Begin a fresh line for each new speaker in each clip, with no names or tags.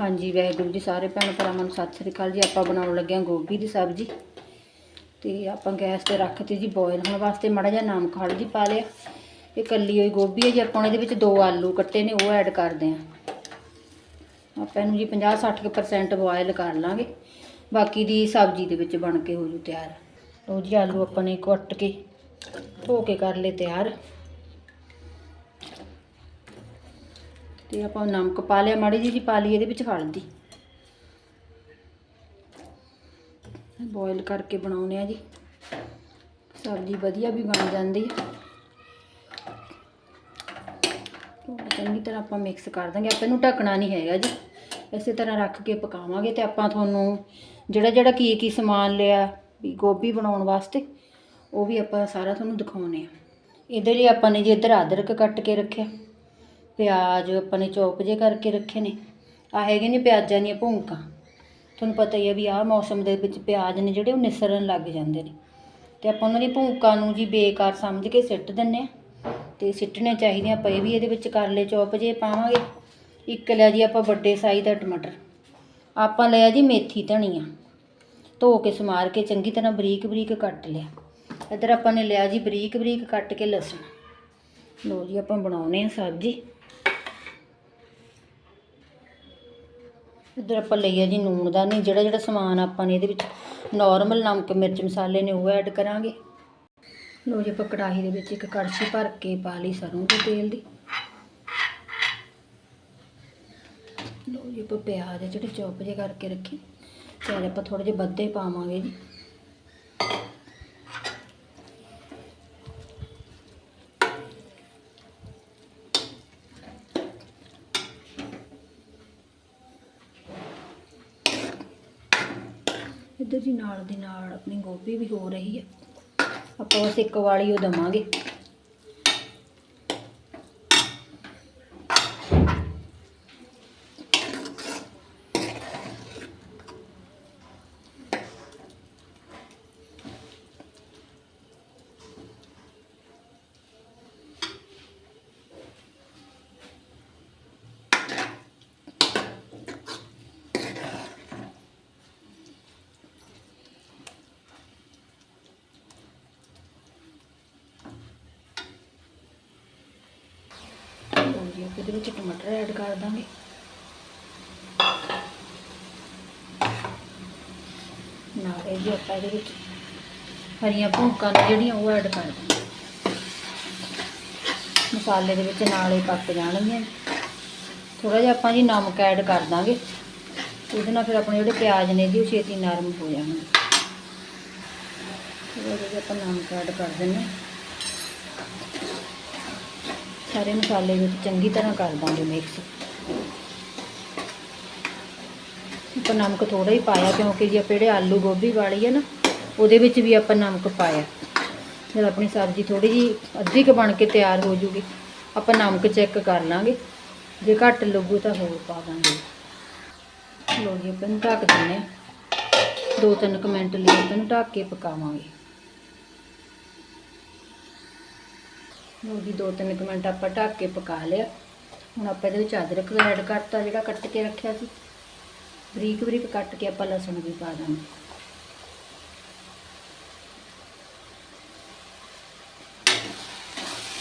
ਹਾਂਜੀ, ਵਾਹਿਗੁਰੂ ਜੀ, ਸਾਰੇ ਭੈਣ ਭਰਾਵਾਂ ਨੂੰ ਸਤਿ ਸ੍ਰੀ ਅਕਾਲ ਜੀ। ਆਪਾਂ ਬਣਾਉਣ ਲੱਗੇ ਹਾਂ ਗੋਭੀ ਦੀ ਸਬਜ਼ੀ ਤੇ ਆਪਾਂ ਗੈਸ ਤੇ ਰੱਖਤੀ ਜੀ ਬੋਇਲ ਹੋਣ ਵਾਸਤੇ। ਮਾੜਾ ਜਿਹਾ ਨਾਮ ਨਮਕ ਜੀ ਪਾ ਲਿਆ। ਇਹ ਕੱਲੀ ਹੋਈ ਗੋਭੀ ਹੈ ਜੀ, ਆਪਾਂ ਇਹਦੇ ਵਿੱਚ ਦੋ ਆਲੂ ਕੱਟੇ ਨੇ, ਉਹ ਐਡ ਕਰਦੇ ਹਾਂ। ਆਪਾਂ ਇਹਨੂੰ ਜੀ 50-60% ਬੋਇਲ ਕਰ ਲਾਂਗੇ। ਬਾਕੀ ਦੀ ਸਬਜ਼ੀ ਦੇ ਵਿੱਚ ਬਣ ਕੇ ਹੋ ਜੂ ਤਿਆਰ। ਲਓ ਜੀ, ਆਲੂ ਆਪਾਂ ਨੇ ਕੱਟ ਕੇ ਧੋ ਕੇ ਕਰ ਲਏ ਤਿਆਰ। ਤੇ ਆਪਾਂ ਨਮਕ ਪਾ ਲਿਆ, ਮਾੜੀ ਜਿਹੀ ਜੀ ਪਾ ਲਈ, ਇਹਦੇ ਵਿੱਚ ਹਲਦੀ ਬੋਇਲ ਕਰਕੇ ਬਣਾਉਨੇ ਆ ਜੀ। ਸਬਜ਼ੀ ਵਧੀਆ ਵੀ ਬਣ ਜਾਂਦੀ ਹੈ। ਚੰਗੀ ਤਰ੍ਹਾਂ ਆਪਾਂ ਮਿਕਸ ਕਰ ਦਾਂਗੇ। ਆਪਾਂ ਇਹਨੂੰ ਢੱਕਣਾ ਨਹੀਂ ਹੈਗਾ ਜੀ। ਇਸੇ ਤਰ੍ਹਾਂ ਰੱਖ ਕੇ ਪਕਾਵਾਂਗੇ ਤੇ ਆਪਾਂ ਤੁਹਾਨੂੰ ਜਿਹੜਾ ਜਿਹੜਾ ਕੀ ਕੀ ਸਮਾਨ ਲਿਆ ਵੀ ਗੋਭੀ ਬਣਾਉਣ ਵਾਸਤੇ, ਉਹ ਵੀ ਆਪਾਂ ਸਾਰਾ ਤੁਹਾਨੂੰ ਦਿਖਾਉਨੇ ਆ ਇਹਦੇ ਲਈ ਆਪਾਂ ਨੇ ਜੀ ਇੱਧਰ ਅਦਰਕ ਕੱਟ ਕੇ ਰੱਖਿਆ। ਪਿਆਜ਼ ਆਪਾਂ ਨੇ ਚੌਪ ਜੇ ਕਰਕੇ ਰੱਖੇ ਨੇ। ਆ ਹੈਗੇ ਨੇ ਪਿਆਜ਼ਾਂ ਦੀਆਂ ਭੁੰਕਾਂ ਤੁਹਾਨੂੰ ਪਤਾ ਹੀ ਆ ਵੀ ਆਹ ਮੌਸਮ ਦੇ ਵਿੱਚ ਪਿਆਜ਼ ਨੇ ਜਿਹੜੇ ਉਹ ਨਿਸਰਨ ਲੱਗ ਜਾਂਦੇ ਨੇ। ਤੇ ਆਪਾਂ ਉਹਨਾਂ ਦੀ ਭੁੰਕਾਂ ਨੂੰ ਜੀ ਬੇਕਾਰ ਸਮਝ ਕੇ ਸਿੱਟ ਦਿੰਨੇ ਆ। ਤੇ ਸਿੱਟਣੇ ਚਾਹੀਦੇ ਆਪਾਂ ਇਹ ਵੀ ਇਹਦੇ ਵਿੱਚ ਕਰਲੇ ਚੌਪ ਜੇ ਪਾਵਾਂਗੇ। ਇੱਕ ਲਿਆ ਜੀ ਆਪਾਂ ਵੱਡੇ ਸਾਈਜ਼ ਦਾ ਟਮਾਟਰ। ਆਪਾਂ ਲਿਆ ਜੀ ਮੇਥੀ ਧਨੀਆ। ਧੋ ਕੇ ਸਮਾਰ ਕੇ ਚੰਗੀ ਤਰ੍ਹਾਂ ਬਰੀਕ ਬਰੀਕ ਕੱਟ ਲਿਆ। ਇੱਧਰ ਆਪਾਂ ਨੇ ਲਿਆ ਜੀ ਬਰੀਕ ਬਰੀਕ ਕੱਟ ਕੇ ਲਸਣ। ਲੋ ਜੀ ਆਪਾਂ ਬਣਾਉਨੇ ਆ ਸਬਜ਼ੀ। ਇੱਧਰ ਆਪਾਂ ਲਈਆ ਜੀ ਨੂਣ ਦਾ, ਨਹੀਂ ਜਿਹੜਾ ਜਿਹੜਾ ਸਮਾਨ ਆਪਾਂ ਨੇ ਇਹਦੇ ਵਿੱਚ ਨਾਰਮਲ ਨਮਕ, ਮਿਰਚ, ਮਸਾਲੇ ਨੇ ਉਹ ਐਡ ਕਰਾਂਗੇ। ਲੋ ਜੀ ਆਪਾਂ ਕੜਾਹੀ ਦੇ ਵਿੱਚ ਇੱਕ ਕੜਛੀ ਭਰ ਕੇ ਪਾ ਲਈ ਸਰੋਂ ਦੇ ਤੇਲ ਦੀ। ਲੋ ਜੀ ਆਪਾਂ ਪਿਆਜ਼ ਜਿਹੜੇ ਚੌਪ ਜੇ ਕਰਕੇ ਰੱਖੇ। ਪਿਆਜ਼ ਆਪਾਂ ਥੋੜੇ ਜਿਹੇ ਵੱਧੇ ਪਾਵਾਂਗੇ ਜੀ। ਇੱਧਰ ਜੀ ਨਾਲ ਦੀ ਨਾਲ ਆਪਣੀ ਗੋਭੀ ਵੀ ਹੋ ਰਹੀ ਹੈ। ਆਪਾਂ ਬਸ ਇੱਕ ਵਾਲੀ ਉਹ ਦਵਾਂਗੇ। ਲਓ ਜੀ ਇਹਦੇ ਵਿੱਚ ਟਮਾਟਰ ਐਡ ਕਰ ਦਾਂਗੇ। ਨਾਲ ਇਹ ਜੀ ਆਪਾਂ ਇਹਦੇ ਵਿੱਚ ਹਰੀਆਂ ਭੁੰਕਾਂ ਨੇ ਜਿਹੜੀਆਂ ਉਹ ਐਡ ਕਰ ਦਾਂਗੇ। ਮਸਾਲੇ ਦੇ ਵਿੱਚ ਨਾਲ ਹੀ ਪੱਕ ਜਾਣਗੀਆਂ। ਥੋੜਾ ਜਿਹਾ ਆਪਾਂ ਜੀ ਨਮਕ ਐਡ ਕਰ ਦਾਂਗੇ। ਉਹਦੇ ਨਾਲ ਫਿਰ ਆਪਣੇ ਜਿਹੜੇ ਪਿਆਜ਼ ਨੇ ਜੀ, ਉਹ ਛੇਤੀ ਨਰਮ ਹੋ ਜਾਣਗੇ। ਥੋੜਾ ਜਿਹਾ ਆਪਾਂ ਨਮਕ ਐਡ ਕਰ ਦਿੰਦੇ ਹਾਂ। ਸਾਰੇ ਮਸਾਲੇ ਵਿੱਚ ਚੰਗੀ ਤਰ੍ਹਾਂ ਕਰ ਦਾਂਗੇ ਮਿਕਸ ਆਪਾਂ ਨਮਕ ਥੋੜਾ ਹੀ ਪਾਇਆ, ਕਿਉਂਕਿ ਜੇ ਆਪਾਂ ਜਿਹੜੇ ਆਲੂ ਗੋਭੀ ਵਾਲੀ ਹੈ ਨਾ, ਉਹਦੇ ਵਿੱਚ ਵੀ ਆਪਾਂ ਨਮਕ ਪਾਇਆ। ਜਦ ਆਪਣੀ ਸਬਜ਼ੀ ਥੋੜੀ ਜੀ ਅੱਧੀ ਕੁ ਬਣ ਕੇ ਤਿਆਰ ਹੋ ਜੂਗੀ, ਆਪਾਂ ਨਮਕ ਚੈੱਕ ਕਰ ਲਾਂਗੇ। ਜੇ ਘੱਟ ਲੱਗੂ ਤਾਂ ਹੋਰ ਪਾ ਦਾਂਗੇ। ਲੋ ਜੀ, ਆਪਾਂ ਨੂੰ ਢੱਕ ਦਿੰਦੇ ਹਾਂ। ਦੋ ਤਿੰਨ ਕੁ ਮਿੰਟ ਲਈ ਆਪਾਂ ਨੂੰ ਢੱਕ ਕੇ ਪਕਾਵਾਂਗੇ। ਲਓ ਵੀ ਦੋ ਤਿੰਨ ਕੁ ਮਿੰਟ ਆਪਾਂ ਢੱਕ ਕੇ ਪਕਾ ਲਿਆ। ਹੁਣ ਆਪਾਂ ਇਹਦੇ ਵਿੱਚ ਅਦਰਕ ਐਡ ਕਰਤਾ ਜਿਹੜਾ ਕੱਟ ਕੇ ਰੱਖਿਆ ਸੀ। ਬਰੀਕ ਬਰੀਕ ਕੱਟ ਕੇ ਆਪਾਂ ਲਸਣ ਵੀ ਪਾ ਦਾਂਗੇ।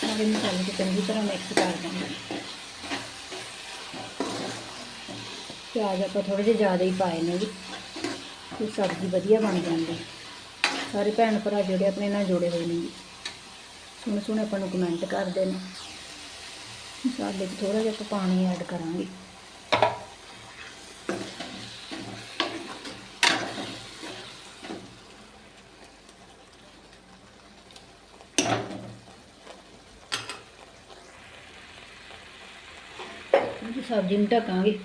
ਸਾਰੇ ਮਸਾਲੇ ਨੂੰ ਚੰਗੀ ਤਰ੍ਹਾਂ ਮਿਕਸ ਕਰ ਦਾਂਗੇ। ਪਿਆਜ਼ ਆਪਾਂ ਥੋੜੇ ਜਿਹੇ ਜ਼ਿਆਦਾ ਹੀ ਪਾਏ ਨੇ ਜੀ। ਤੇ ਸਬਜ਼ੀ ਵਧੀਆ ਬਣ ਜਾਂਦੀ। ਹੈ। ਸਾਰੇ ਭੈਣ ਭਰਾ ਜਿਹੜੇ ਆਪਣੇ ਨਾਲ ਜੁੜੇ ਹੋਏ ਨੇ ਜੀ। ਸੋਹਣੇ ਸੋਹਣੇ ਆਪਾਂ ਨੂੰ ਕਮੈਂਟ ਕਰਦੇ ਨੇ। ਮਸਾਲੇ 'ਚ ਥੋੜਾ ਜਿਹਾ ਆਪਾਂ ਪਾਣੀ ਐਡ ਕਰਾਂਗੇ। ਸਬਜ਼ੀ ਨੂੰ ਢੱਕਾਂਗੇ।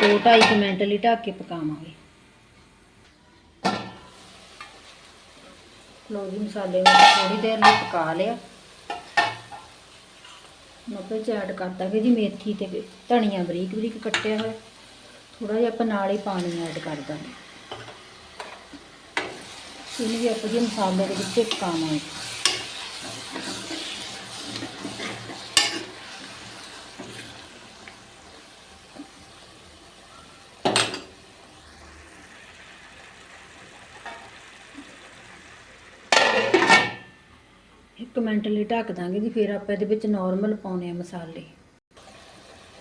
2-2.5 ਮਿੰਟ ਲਈ ਢੱਕ ਕੇ ਪਕਾਵਾਂਗੇ। ਲੋ ਜੀ ਮਸਾਲੇ ਨੂੰ ਥੋੜੀ ਦੇਰ ਲਈ ਪਕਾ ਲਿਆ। ਮੱਪੇ ਚ ਐਡ ਕਰ ਜੀ ਮੇਥੀ ਤੇ ਧਨੀਆ ਬਰੀਕ ਬਰੀਕ ਕੱਟਿਆ ਹੋਇਆ। ਥੋੜਾ ਜਿਹਾ ਆਪਾਂ ਨਾਲ ਹੀ ਪਾਣੀ ਐਡ ਕਰ ਦਾਂਗੇ। ਇਹਨੂੰ ਵੀ ਆਪਾਂ ਜੀ ਮਸਾਲੇ ਦੇ ਵਿੱਚ ਪਕਾਵਾਂਗੇ। ਇੱਕ ਮਿੰਟ ਲਈ ਢੱਕ ਦਾਂਗੇ ਜੀ, ਫਿਰ ਆਪਾਂ ਇਹਦੇ ਵਿੱਚ ਨਾਰਮਲ ਪਾਉਣੇ ਆ ਮਸਾਲੇ।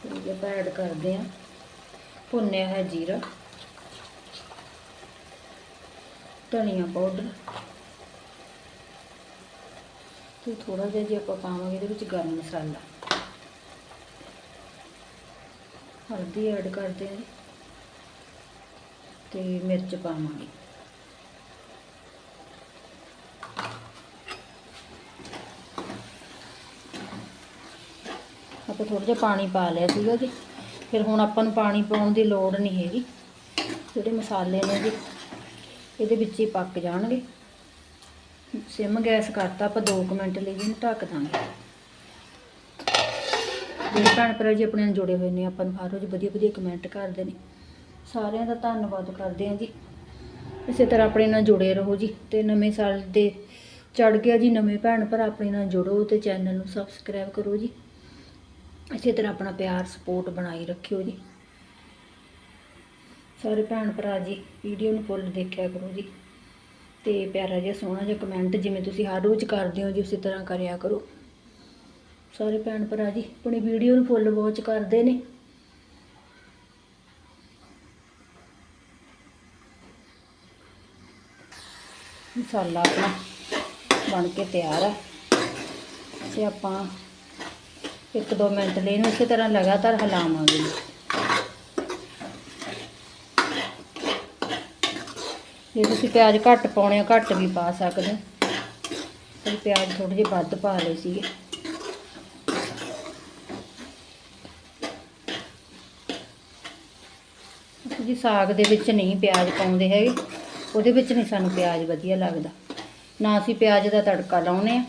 ਤੇ ਆਪਾਂ ਐਡ ਕਰਦੇ ਆ ਭੁੰਨਿਆ ਹੈ ਜੀਰਾ, ਧਨੀਆ ਪਾਊਡਰ। ਤੇ ਥੋੜਾ ਜਿਹਾ ਜੀ ਆਪਾਂ ਪਾਵਾਂਗੇ ਇਹਦੇ ਵਿੱਚ ਗਰਮ ਮਸਾਲਾ। ਹਲਦੀ ਐਡ ਕਰਦੇ ਹਾਂ। ਜੀ ਤੇ ਮਿਰਚ ਪਾਵਾਂਗੇ। ਆਪਾਂ ਥੋੜਾ ਜਿਹਾ ਪਾਣੀ ਪਾ ਲਿਆ ਸੀਗਾ ਜੀ। ਫਿਰ ਹੁਣ ਆਪਾਂ ਨੂੰ ਪਾਣੀ ਪਾਉਣ ਦੀ ਲੋੜ ਨਹੀਂ ਹੈਗੀ। ਜਿਹੜੇ ਮਸਾਲੇ ਨੇ ਜੀ, ਇਹਦੇ ਵਿੱਚ ਹੀ ਪੱਕ ਜਾਣਗੇ। ਸਿਮ ਗੈਸ ਕਰਤਾ ਆਪਾਂ 2 ਮਿੰਟ ਲਈ, ਇਹਨੂੰ ਢੱਕ ਦਾਂਗੇ। ਜਿਹੜੇ ਭੈਣ ਭਰਾ ਜੀ ਆਪਣੇ ਨਾਲ ਜੁੜੇ ਹੋਏ ਨੇ, ਆਪਾਂ ਨੂੰ ਹਰ ਰੋਜ਼ ਵਧੀਆ ਵਧੀਆ ਕਮੈਂਟ ਕਰਦੇ ਨੇ। ਸਾਰਿਆਂ ਦਾ ਧੰਨਵਾਦ ਕਰਦੇ ਹਾਂ ਜੀ। ਇਸੇ ਤਰ੍ਹਾਂ ਆਪਣੇ ਨਾਲ ਜੁੜੇ ਰਹੋ ਜੀ ਤੇ ਨਵੇਂ ਸਾਲ ਦੇ ਚੜ ਗਿਆ ਜੀ, ਨਵੇਂ ਭੈਣ ਭਰਾ ਆਪਣੇ ਨਾਲ ਜੁੜੋ ਤੇ ਚੈਨਲ ਨੂੰ ਸਬਸਕ੍ਰਾਈਬ ਕਰੋ ਜੀ। ਇਸੇ ਤਰ੍ਹਾਂ ਆਪਣਾ ਪਿਆਰ ਸਪੋਰਟ ਬਣਾਈ ਰੱਖਿਓ ਜੀ। ਸਾਰੇ ਭੈਣ ਭਰਾ ਜੀ ਵੀਡੀਓ ਨੂੰ ਫੁੱਲ ਦੇਖਿਆ ਕਰੋ ਜੀ। ਤੇ ਪਿਆਰਾ ਜਿਹਾ ਸੋਹਣਾ ਜਿਹਾ ਕਮੈਂਟ ਜਿਵੇਂ ਤੁਸੀਂ ਹਰ ਰੋਜ਼ ਕਰਦੇ ਹੋ ਜੀ, ਉਸੇ ਤਰ੍ਹਾਂ ਕਰਿਆ ਕਰੋ। ਸਾਰੇ ਭੈਣ ਭਰਾ ਜੀ, ਆਪਣੀ ਵੀਡੀਓ ਨੂੰ ਫੁੱਲ ਵਾਚ ਕਰਦੇ ਨੇ। ਮਸਾਲਾ ਆਪਣਾ ਬਣ ਕੇ ਤਿਆਰ ਹੈ ਤੇ ਆਪਾਂ ਇੱਕ ਦੋ ਮਿੰਟ ਲਈ ਇਹਨੂੰ ਇਸੇ ਤਰ੍ਹਾਂ ਲਗਾਤਾਰ ਹਿਲਾਵਾਂਗੇ। ਜੇ ਤੁਸੀਂ ਪਿਆਜ਼ ਘੱਟ ਪਾਉਣੇ ਆ, ਘੱਟ ਵੀ ਪਾ ਸਕਦੇ ਹੋ। ਪਿਆਜ਼ ਥੋੜੇ ਜਿਹੇ ਵੱਧ ਪਾ ਲਏ ਸੀਗੇ। ਅਸੀਂ ਜੀ ਸਾਗ ਦੇ ਵਿੱਚ ਨਹੀਂ ਪਿਆਜ਼ ਪਾਉਂਦੇ ਹੈਗੇ, ਉਹਦੇ ਵਿੱਚ ਨਹੀਂ ਸਾਨੂੰ ਪਿਆਜ਼ ਵਧੀਆ ਲੱਗਦਾ। ਨਾ ਅਸੀਂ ਪਿਆਜ਼ ਦਾ ਤੜਕਾ ਲਾਉਨੇ ਆ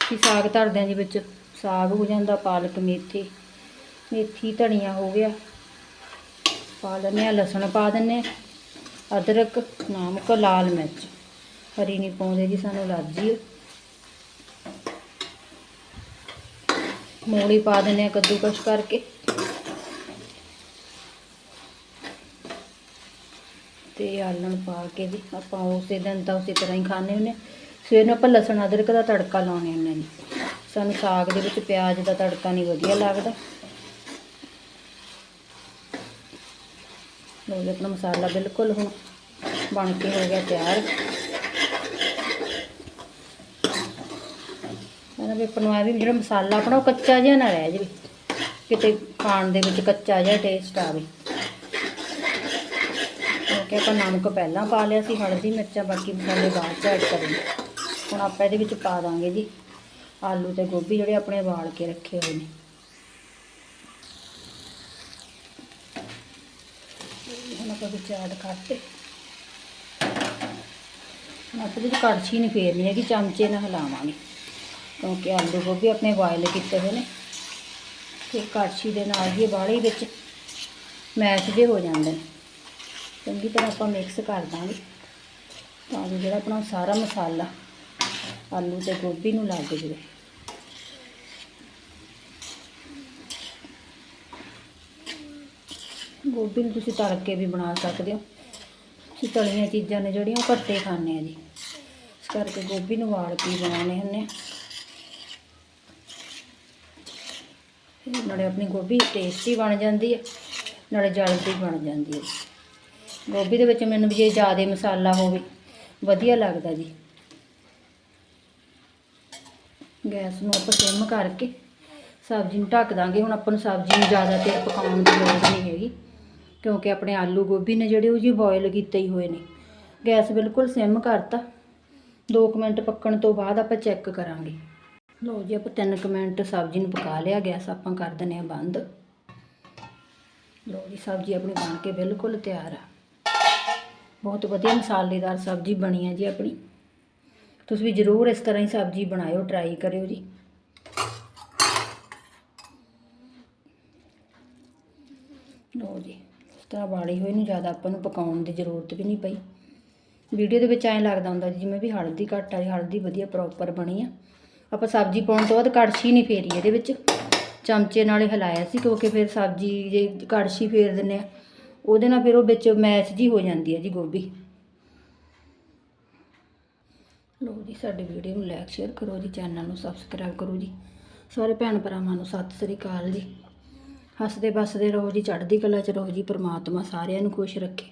ਕਿ ਸਾਗ ਧਰਦਿਆਂ ਦੇ ਵਿੱਚ ਸਾਗ ਹੋ ਜਾਂਦਾ, ਪਾਲਕ, ਮੇਥੀ ਮੇਥੀ, ਧਨੀਆ ਹੋ ਗਿਆ। ਪਾ ਲੈਂਦੇ ਹਾਂ, ਲਸਣ ਪਾ ਦਿੰਦੇ ਹਾਂ, ਅਦਰਕ, ਨਮਕ, ਲਾਲ ਮਿਰਚ। ਹਰੀ ਨਹੀਂ ਪਾਉਂਦੇ ਜੀ, ਸਾਨੂੰ ਐਲਰਜੀ ਹੈ ਮੂਲੀ ਪਾ ਦਿੰਦੇ ਹਾਂ ਕੱਦੂਕਸ਼ ਕਰਕੇ। ਤੇ ਆਲਣ ਪਾ ਕੇ ਜੀ ਆਪਾਂ ਉਸੇ ਦਿਨ ਤਾਂ ਉਸੇ ਤਰ੍ਹਾਂ ਹੀ ਖਾਣੇ ਹੁੰਦੇ ਹਾਂ। ਸਵੇਰ ਨੂੰ ਆਪਾਂ ਲਸਣ, ਅਦਰਕ ਦਾ ਤੜਕਾ ਲਾਉਣੇ ਹੁੰਦੇ ਜੀ। ਸਾਨੂੰ ਸਾਗ ਦੇ ਵਿੱਚ ਪਿਆਜ਼ ਦਾ ਤੜਕਾ ਨਹੀਂ ਵਧੀਆ ਲੱਗਦਾ। ਲੋ ਜੀ, ਆਪਣਾ ਮਸਾਲਾ ਬਿਲਕੁਲ ਹੁਣ ਬਣ ਕੇ ਹੋ ਗਿਆ ਤਿਆਰ। ਮੈਂ ਵੀ ਆਪਾਂ ਨੂੰ ਇਹ ਵੀ ਜਿਹੜਾ ਮਸਾਲਾ ਆਪਣਾ ਉਹ ਕੱਚਾ ਜਿਹਾ ਨਾ ਰਹਿ ਜਾਵੇ, ਕਿਤੇ ਖਾਣ ਦੇ ਵਿੱਚ ਕੱਚਾ ਜਿਹਾ ਟੇਸਟ ਆਵੇ। ਕਿਉਂਕਿ ਆਪਾਂ ਨਮਕ ਪਹਿਲਾਂ ਪਾ ਲਿਆ ਸੀ, ਹਲਦੀ, ਮਿਰਚਾਂ, ਬਾਕੀ ਮਸਾਲੇ ਬਾਅਦ ਚ ਐਡ ਕਰਾਂਗੇ। ਹੁਣ ਆਪਾਂ ਇਹਦੇ ਵਿੱਚ ਪਾ ਦਾਂਗੇ ਜੀ। ਆਲੂ ਤੇ ਗੋਭੀ ਜਿਹੜੇ ਆਪਣੇ ਵਾਲ ਕੇ ਰੱਖੇ ਹੋਏ ਨੇ। ਹੁਣ ਆਪਾਂ ਵਿੱਚ ਐਡ ਕਰਤੇ ਆਪਾਂ ਇਹਦੇ ਕੜਛੀ ਨਹੀਂ ਫੇਰਨੀ ਹੈਗੀ, ਚਮਚੇ ਨਾਲ ਹਿਲਾਵਾਂਗੇ। ਕਿਉਂਕਿ ਆਲੂ ਗੋਭੀ ਆਪਣੇ ਬੋਇਲ ਕੀਤੇ ਹੋਏ ਨੇ। ਤੇ ਕੜਛੀ ਦੇ ਨਾਲ ਹੀ ਬਾਹਲੀ ਵਿੱਚ ਮੈਸ਼ ਜੇ ਹੋ ਜਾਂਦੇ ਨੇ। ਚੰਗੀ ਤਰ੍ਹਾਂ ਆਪਾਂ ਮਿਕਸ ਕਰ ਦਾਂਗੇ। ਤਾਂ ਜੋ ਜਿਹੜਾ ਆਪਣਾ ਸਾਰਾ ਮਸਾਲਾ ਆਲੂ ਤੇ ਗੋਭੀ ਨੂੰ ਲੱਗ ਜਾਵੇ। ਗੋਭੀ ਨੂੰ ਤੁਸੀਂ ਤਲ ਕੇ ਵੀ ਬਣਾ ਸਕਦੇ ਹੋ। ਅਸੀਂ ਤਲੀਆਂ ਚੀਜ਼ਾਂ ਨੇ ਜਿਹੜੀਆਂ ਉਹ ਘੱਟੇ ਖਾਂਦੇ ਆ ਜੀ। ਇਸ ਕਰਕੇ ਗੋਭੀ ਨੂੰ ਵਾਲ ਕੇ ਹੀ ਬਣਾਉਂਦੇ ਹੁੰਦੇ ਆ। ਨਾਲੇ ਆਪਣੀ ਗੋਭੀ ਟੇਸਟੀ ਬਣ ਜਾਂਦੀ ਹੈ ਨਾਲੇ ਜਲਦੀ ਬਣ ਜਾਂਦੀ ਹੈ ਗੋਭੀ ਦੇ ਵਿੱਚ ਮੈਨੂੰ ਜੇ ਜ਼ਿਆਦਾ ਮਸਾਲਾ ਹੋਵੇ, ਵਧੀਆ ਲੱਗਦਾ ਜੀ। ਗੈਸ ਨੂੰ ਆਪਾਂ ਸਿਮ ਕਰਕੇ ਸਬਜ਼ੀ ਨੂੰ ਢੱਕ ਦਾਂਗੇ। ਹੁਣ ਆਪਾਂ ਨੂੰ ਸਬਜ਼ੀ ਨੂੰ ਜ਼ਿਆਦਾ ਦੇਰ ਪਕਾਉਣ ਦੀ ਲੋੜ ਨਹੀਂ ਹੈਗੀ, ਕਿਉਂਕਿ ਆਪਣੇ ਆਲੂ ਗੋਭੀ ਨੇ ਜਿਹੜੇ ਉਹ ਜੀ ਬੋਇਲ ਕੀਤੇ ਹੀ ਹੋਏ ਨੇ। ਗੈਸ ਬਿਲਕੁਲ ਸਿਮ ਕਰਤਾ। 2 ਮਿੰਟ ਪੱਕਣ ਤੋਂ ਬਾਅਦ ਆਪਾਂ ਚੈੱਕ ਕਰਾਂਗੇ। ਲਓ ਜੀ, ਆਪਾਂ 3 ਮਿੰਟ ਸਬਜ਼ੀ ਨੂੰ ਪਕਾ ਲਿਆ। ਗੈਸ ਆਪਾਂ ਕਰ ਦਿੰਦੇ ਆ ਬੰਦ। ਲਓ ਜੀ, ਸਬਜ਼ੀ ਆਪਣੀ ਬਣ ਕੇ ਬਿਲਕੁਲ ਤਿਆਰ ਆ। ਬਹੁਤ ਵਧੀਆ ਮਸਾਲੇਦਾਰ ਸਬਜ਼ੀ ਬਣੀ ਹੈ ਜੀ ਆਪਣੀ। ਤੁਸੀਂ ਵੀ ਜ਼ਰੂਰ ਇਸ ਤਰ੍ਹਾਂ ਹੀ ਸਬਜ਼ੀ ਬਣਾਇਓ ਟਰਾਈ ਕਰਿਓ ਜੀ। ਲਓ ਜੀ, ਇਸ ਤਰ੍ਹਾਂ ਵਾਲੀ ਹੋਈ ਨੂੰ ਜ਼ਿਆਦਾ ਆਪਾਂ ਨੂੰ ਪਕਾਉਣ ਦੀ ਜ਼ਰੂਰਤ ਵੀ ਨਹੀਂ ਪਈ। ਵੀਡੀਓ ਦੇ ਵਿੱਚ ਐਂ ਲੱਗਦਾ ਹੁੰਦਾ ਜੀ, ਜਿਵੇਂ ਵੀ ਹਲਦੀ ਘੱਟ ਆ, ਹਲਦੀ ਵਧੀਆ ਪ੍ਰੋਪਰ ਬਣੀ ਆ। ਆਪਾਂ ਸਬਜ਼ੀ ਪਾਉਣ ਤੋਂ ਬਾਅਦ ਕੜਛੀ ਨਹੀਂ ਫੇਰੀ ਇਹਦੇ ਵਿੱਚ। ਚਮਚੇ ਨਾਲ ਹੀ ਹਿਲਾਇਆ ਸੀ, ਕਿਉਂਕਿ ਫਿਰ ਸਬਜ਼ੀ ਜੇ ਕੜਛੀ ਫੇਰ ਦਿੰਨੇ ਆ, ਉਹਦੇ ਨਾਲ ਫਿਰ ਉਹ ਵਿੱਚ ਮੈਚ ਜੀ ਹੋ ਜਾਂਦੀ ਹੈ ਜੀ ਗੋਭੀ। ਲੋ ਜੀ, ਸਾਡੇ ਵੀਡੀਓ ਨੂੰ ਲਾਈਕ ਸ਼ੇਅਰ ਕਰੋ ਜੀ ਚੈਨਲ ਨੂੰ ਸਬਸਕ੍ਰਾਈਬ ਕਰੋ ਜੀ। ਸਾਰੇ ਭੈਣ ਭਰਾਵਾਂ ਨੂੰ ਸਤਿ ਸ੍ਰੀ ਅਕਾਲ ਜੀ। ਹੱਸਦੇ ਬਸਦੇ ਰਹੋ ਜੀ, ਚੜ੍ਹਦੀ ਕਲਾ ਚ ਰਹੋ ਜੀ, ਪ੍ਰਮਾਤਮਾ ਸਾਰਿਆਂ ਨੂੰ ਖੁਸ਼ ਰੱਖੇ।